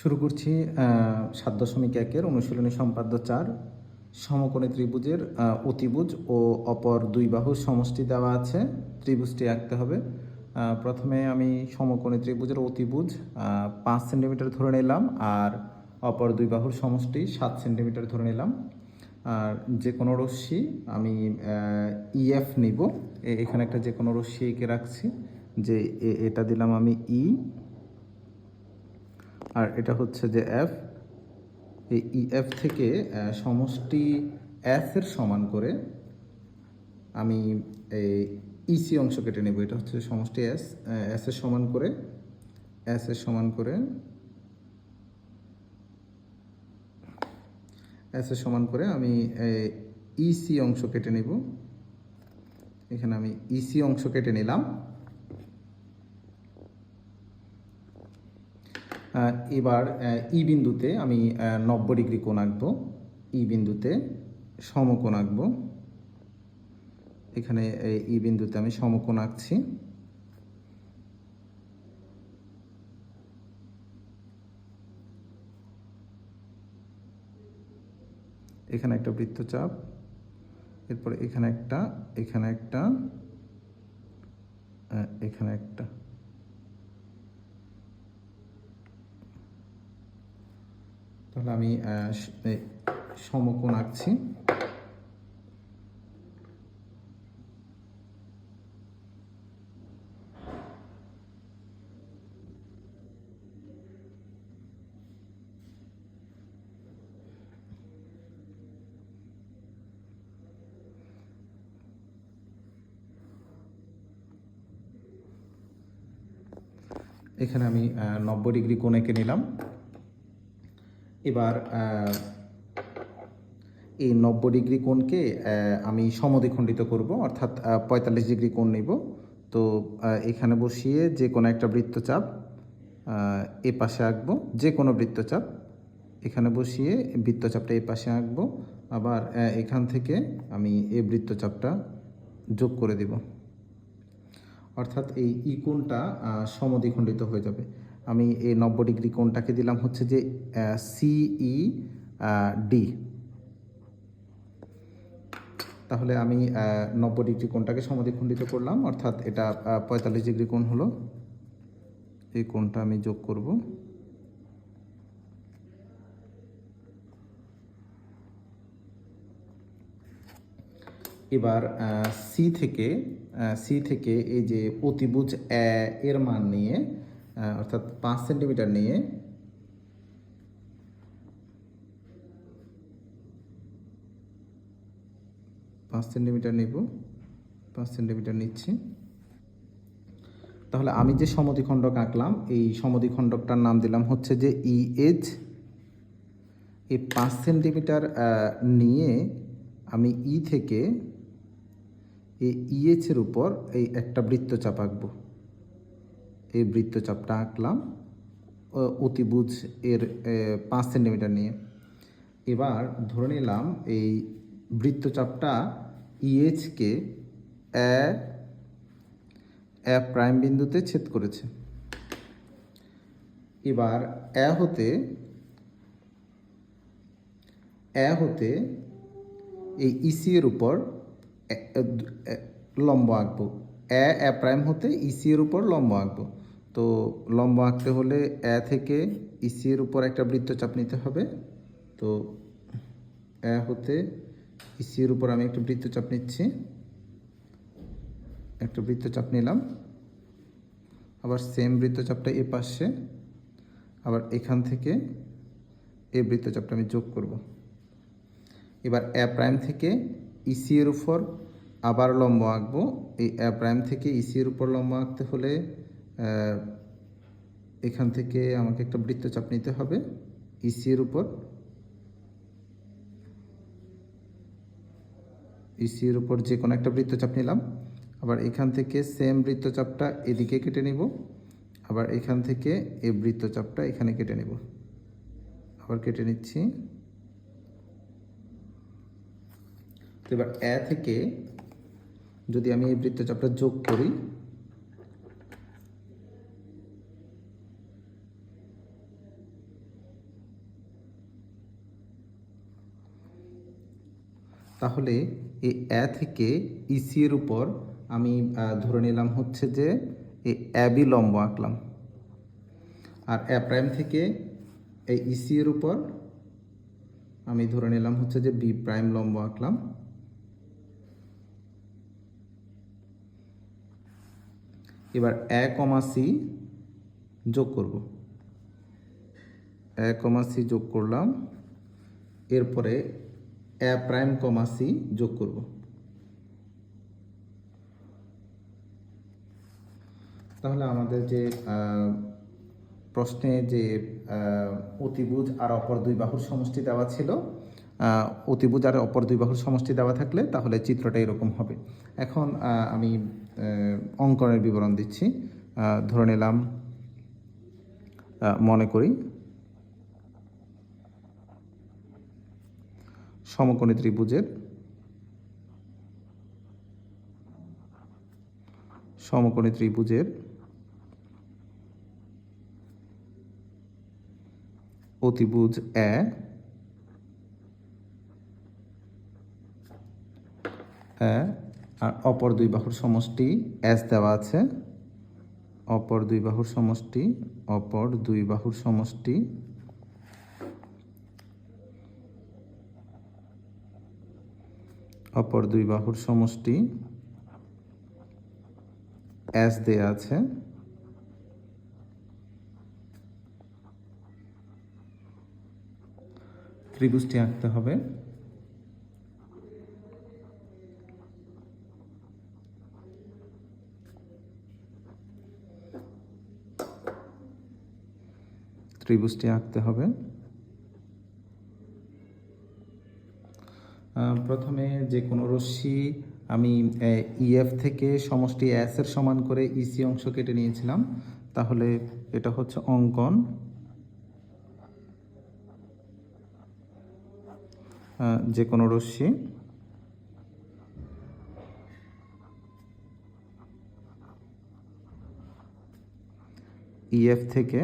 শুরু করছি সাত দশমিক একের অনুশীলনী সম্পাদ্য চার, সমকোণী ত্রিভুজের অতিভুজ ও অপর দুই বাহুর সমষ্টি দেওয়া আছে। ত্রিভুজটি আঁকতে হবে। প্রথমে আমি সমকোণী ত্রিভুজের অতিভুজ পাঁচ সেন্টিমিটার ধরে নিলাম আর অপর দুই বাহুর সমষ্টি সাত সেন্টিমিটার ধরে নিলাম। আর যে কোনো রশ্মি আমি ইএফ নিব। এখানে একটা যে কোনো রশ্মি এঁকে রাখছি। যে এটা দিলাম আমি ই আর এটা হচ্ছে যে এফ এই ইএফ থেকে সমষ্টি এস এর সমান করে আমি এই ইসি অংশ কেটে নেব। এটা হচ্ছে সমষ্টি এস এস এর সমান করে এস এর সমান করে এস এর সমান করে আমি ইসি অংশ কেটে নেব। এখানে আমি ইসি অংশ কেটে নিলাম। এবার ই বিন্দুতে আমি নব্বই ডিগ্রি কোণ আঁকবো। ই বিন্দুতে সমকোণ আঁকবো। এখানে ই বিন্দুতে আমি সমকোণ আঁকছি। এখানে একটা বৃত্তচাপ, এরপরে এখানে একটা এখানে একটা এখানে একটা। তাহলে আমি সমকোণ আঁকছি। এখানে আমি নব্বই ডিগ্রি কোণ এঁকে নিলাম। এবার এই নব্বই ডিগ্রি কোণকে আমি সমদ্বিখণ্ডিত করব অর্থাৎ পঁয়তাল্লিশ ডিগ্রি কোণ নিব। তো এখানে বসিয়ে যে কোনো একটা বৃত্তচাপ এ পাশে আঁকবো যে কোনো বৃত্তচাপ। এখানে বসিয়ে বৃত্তচাপটা এই পাশে আঁকবো। আবার এখান থেকে আমি এ বৃত্তচাপটা যোগ করে দিব। অর্থাৎ এই ই কোণটা আহ, সমদ্বিখণ্ডিত হয়ে যাবে। আমি এই নব্বই ডিগ্রি কোণটাকে দিলাম হচ্ছে যে সিই ডি তাহলে আমি নব্বই ডিগ্রি কোণটাকে সমদ্বিখণ্ডিত করলাম, অর্থাৎ এটা পঁয়তাল্লিশ ডিগ্রি কোণ হলো। এই কোণটা আমি যোগ করব। এবার সি থেকে সি থেকে এই যে অতিভুজ এর মান নিয়ে অর্থাৎ পাঁচ সেন্টিমিটার নিয়ে পাঁচ সেন্টিমিটার নেব, পাঁচ সেন্টিমিটার নিচ্ছি। তাহলে আমি যে সমদ্বিখণ্ডক আঁকলাম, এই সমদ্বিখণ্ডকটার নাম দিলাম হচ্ছে যে ইএইচ এই পাঁচ সেন্টিমিটার নিয়ে আমি ই থেকে এই ইএচের উপর এই একটা বৃত্তচাপ আঁকবো। এই বৃত্তচাপটা আঁকলাম অতিভুজ এর পাঁচ সেন্টিমিটার নিয়ে। এবার ধরে নিলাম এই বৃত্তচাপটা ইএচকে এ এ প্রাইম বিন্দুতে ছেদ করেছে। এবার এ হতে এ হতে এই ইসি এর উপর লম্ব আঁকবো। এ এ প্রাইম হতে ইসি এর উপর লম্ব আঁকবো। তো লম্ব আঁকতে হলে এ থেকে ইসি এর উপর একটা বৃত্তচাপ নিতে হবে। তো এ হতে ইসি এর উপর আমি একটা বৃত্তচাপ নিচ্ছি। একটা বৃত্তচাপ নিলাম। আবার সেম বৃত্তচাপটা এ পাশে। আবার এখান থেকে এই বৃত্তচাপটা আমি যোগ করব। এবার এ প্রাইম থেকে ইসি এর উপর আবার লম্ব আঁকবো। এই এ প্রাইম থেকে ইসি এর উপর লম্ব আঁকতে হলে এখান থেকে আমাকে একটা বৃত্তচাপ নিতে হবে ইসি এর উপর। ইসি এর উপর যে কোনো একটা বৃত্তচাপ নিলাম। আবার এখান থেকে সেম বৃত্তচাপটা এদিকে কেটে নিব। আবার এখান থেকে এই বৃত্তচাপটা এখানে কেটে নেব। আবার কেটে নিচ্ছি। তো এবার এ থেকে যদি আমি এই বৃত্তচাপটা যোগ করি তাহলে এই এ থেকে ইসি এর উপর আমি ধরে নিলাম হচ্ছে যে এই অ্যাবি লম্ব আঁকলাম। আর এ প্রাইম থেকে এই ইসি এর উপর আমি ধরে নিলাম হচ্ছে যে বি প্রাইম লম্ব আঁকলাম। এবার এ কমা সি যোগ করব। এ কমা সি যোগ করলাম। এরপরে এ প্রাইম কমা সি যোগ করব। তাহলে আমাদের যে প্রশ্নে যে অতিভুজ আর অপর দুই বাহুর সমষ্টি দেওয়া ছিল অতিভুজ আর অপর দুই বাহুর সমষ্টি দেওয়া থাকলে তাহলে চিত্রটা এরকম হবে। এখন আমি অঙ্কনের বিবরণ দিচ্ছি। ধরে নিলাম মনে করি সমকোণী ত্রিভুজের সমকোণী ত্রিভুজের অতিভুজ এ আর অপর দুই বাহুর সমষ্টি এস দেওয়া আছে। অপর দুই বাহুর সমষ্টি, অপর দুই বাহুর সমষ্টি অপর দুই বাহুর সমষ্টি এস দেয়া আছে। ত্রিভুজটি আঁকতে হবে। ত্রিভুজটি আঁকতে হবে। প্রথমে যে কোনো রশ্মি আমি ইএফ থেকে সমষ্টি এর সমান করে ইসি অংশ কেটে নিয়েছিলাম। তাহলে এটা হচ্ছে অঙ্কন। যে কোনো রশ্মি। ইএফ থেকে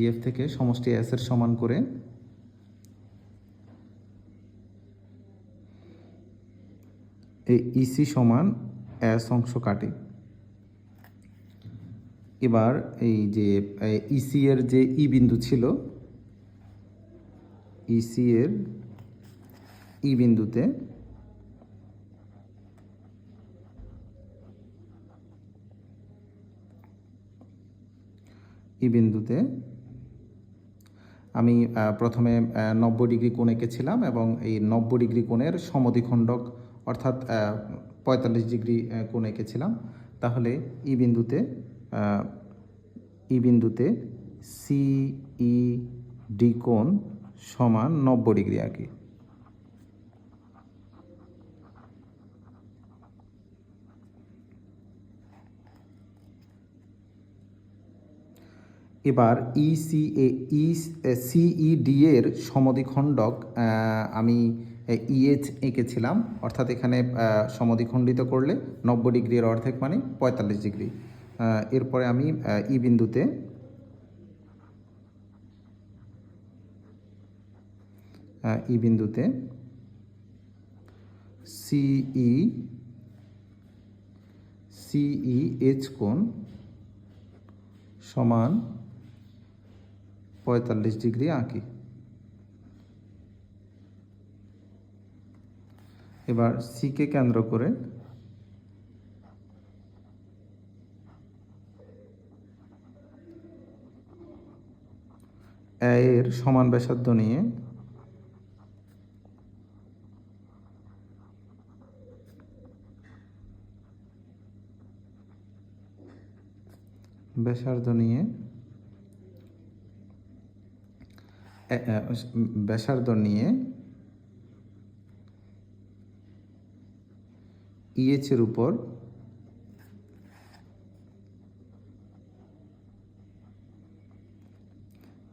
ইএফ থেকে সমষ্টি এস এর সমান করে এই ইসি সমান এস অংশ কাটে। এবার এই যে ইসি এর যে ই বিন্দু ছিল ইসি এর ই বিন্দুতে ই বিন্দুতে। আমি প্রথমে নব্বই ডিগ্রি কোণ এঁকেছিলাম এবং এই নব্বই ডিগ্রি কোণের সমদ্বিখণ্ডক, অর্থাৎ পঁয়তাল্লিশ ডিগ্রি কোণ এঁকেছিলাম তাহলে ই বিন্দুতে ই বিন্দুতে সি ই ডি কোণ সমান নব্বই ডিগ্রি আঁকি এবার ইসি ই সিইডি এর সমদ্বিখণ্ডক আহ, আমি ইএচ এঁকেছিলাম। অর্থাৎ এখানে আহ, সমদ্বিখণ্ডিত করলে নব্বই ডিগ্রি এর অর্ধেক মানে পঁয়তাল্লিশ ডিগ্রি। এরপরে আমি ই বিন্দুতে ই বিন্দুতে সিই সিই এইচ কোণ সমান পঁয়তাল্লিশ ডিগ্রি আঁকি। এবার সিকে কেন্দ্র করে এর সমান ব্যাসার্ধ নিয়ে ব্যাসার্ধ নিয়ে এ- এ, ব্যাসার্ধ নিয়ে ইএচ এর উপর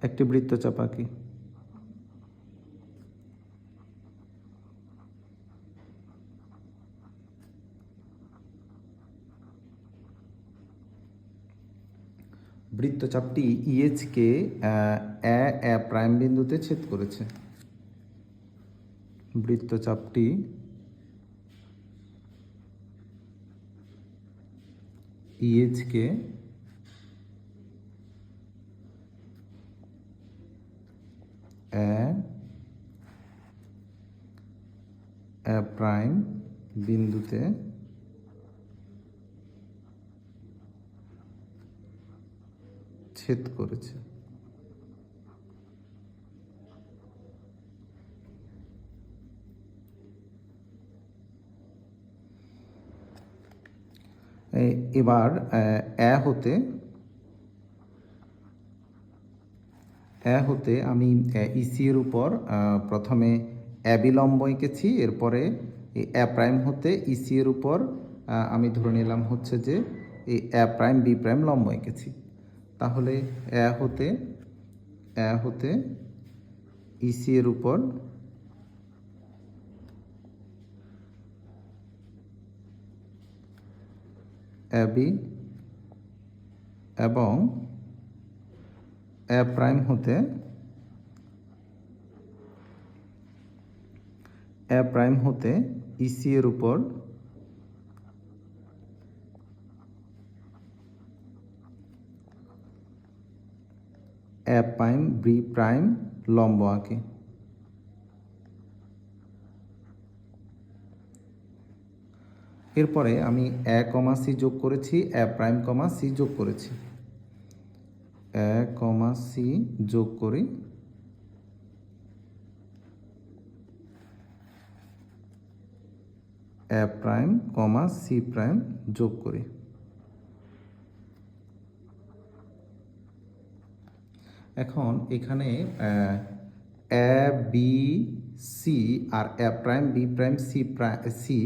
একটি বৃত্ত আঁকি বৃত্তচাপটি ইএচকে এ প্রাইম বিন্দুতে ছেদ করেছে। বৃত্তচাপটি ইএচকে এ প্রাইম বিন্দুতে ছেদ করেছে। এবার, এ হতে এ হতে আমি ইসি এর উপর প্রথমে এ বিলম্ব এঁকেছি, এরপরে এ প্রাইম হতে ইসি এর উপর আমি ধরে নিলাম হচ্ছে যে এ প্রাইম, বি প্রাইম লম্ব এঁকেছি। তাহলে এ হতে এ হতে ইসি এর উপর এবি এবং এ প্রাইম হতে এ প্রাইম হতে ইসি এর উপর এ প্রাইম বি প্রাইম, লম্ব আঁকি। এরপরে আমি এ কমা সি যোগ করেছি, এ প্রাইম কমা সি যোগ করেছি। এ কমা সি যোগ করি। A prime comma C prime যোগ করি। এখন এখানে A, B, C R A prime, B prime, C prime C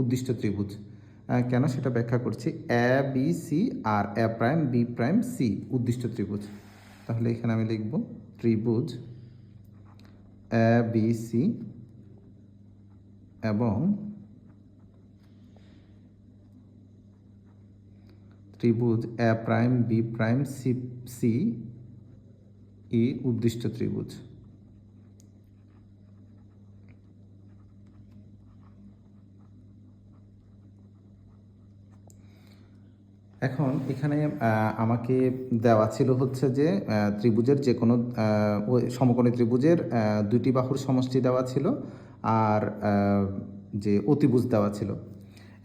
উদ্দিষ্ট ত্রিভুজ। কেন সেটা ব্যাখ্যা করছি? A, B, C R A prime, B prime, C উদ্দিষ্ট ত্রিভুজ। তাহলে এখানে আমি লিখব ত্রিভুজ, এ, বি, সি এবং ত্রিভুজ A prime, B prime, C C ই উদ্দিষ্ট ত্রিভুজ। এখন এখানে আমাকে দেওয়া ছিল হচ্ছে যে ত্রিভুজের যে কোনো সমকোণী ত্রিভুজের দুইটি বাহুর সমষ্টি দেওয়া ছিল আর যে অতিভুজ দেওয়া ছিল।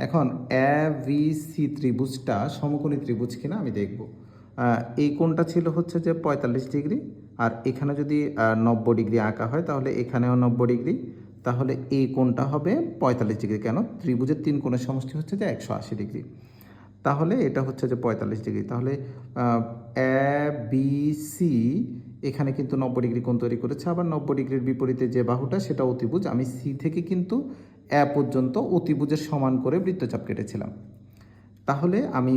এখন এ ভি সি ত্রিভুজটা সমকোণী ত্রিভুজ কিনা আমি দেখব। এই কোণটা ছিল হচ্ছে যে পঁয়তাল্লিশ ডিগ্রি, আর এখানে যদি নব্বই ডিগ্রি আঁকা হয়, তাহলে এখানেও নব্বই ডিগ্রি, তাহলে এই কোণটা হবে পঁয়তাল্লিশ ডিগ্রি। কেন? ত্রিভুজের তিন কোণের সমষ্টি হচ্ছে যে একশো আশি ডিগ্রি। তাহলে এটা হচ্ছে যে পঁয়তাল্লিশ ডিগ্রি। তাহলে এ বি সি এখানে কিন্তু নব্বই ডিগ্রি কোণ তৈরি করেছে। আবার নব্বই ডিগ্রির বিপরীতে যে বাহুটা সেটা অতিভুজ আমি সি থেকে কিন্তু এ পর্যন্ত অতিভুজের সমান করে বৃত্তচাপ কেটেছিলাম। তাহলে আমি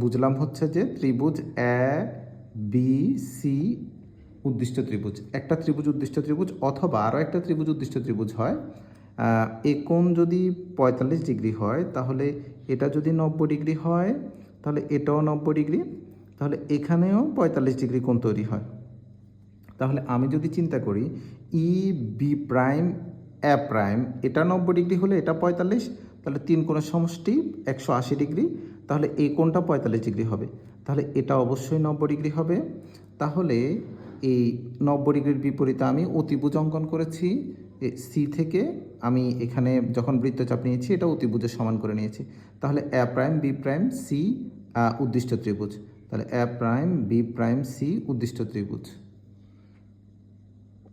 বুঝলাম হচ্ছে যে ত্রিভুজ এ, বি, সি উদ্দিষ্ট ত্রিভুজ। একটা ত্রিভুজ উদ্দিষ্ট ত্রিভুজ অথবা আরও একটা ত্রিভুজ উদ্দিষ্ট ত্রিভুজ হয় এ যদি পঁয়তাল্লিশ ডিগ্রি হয়, তাহলে এটা যদি নব্বই ডিগ্রি হয়, তাহলে এটাও নব্বই ডিগ্রি, তাহলে এখানেও পঁয়তাল্লিশ ডিগ্রি কোণ তৈরি হয়। তাহলে আমি যদি চিন্তা করি, E B prime, A prime, এটা নব্বই ডিগ্রি হলে এটা পঁয়তাল্লিশ তাহলে তিন কোণের সমষ্টি একশো আশি ডিগ্রি, তাহলে এই কোণটা পঁয়তাল্লিশ ডিগ্রি হবে। তাহলে এটা অবশ্যই নব্বই ডিগ্রি হবে। তাহলে এই নব্বই ডিগ্রির বিপরীতে আমি অতিভুজ অঙ্কন করেছি। সি থেকে আমি এখানে যখন বৃত্তচাপ নিয়েছি, এটা অতিভুজের সমান করে নিয়েছি। তাহলে A prime B prime C উদ্দিষ্ট ত্রিভুজ। তাহলে A prime B prime C উদ্দিষ্ট ত্রিভুজ।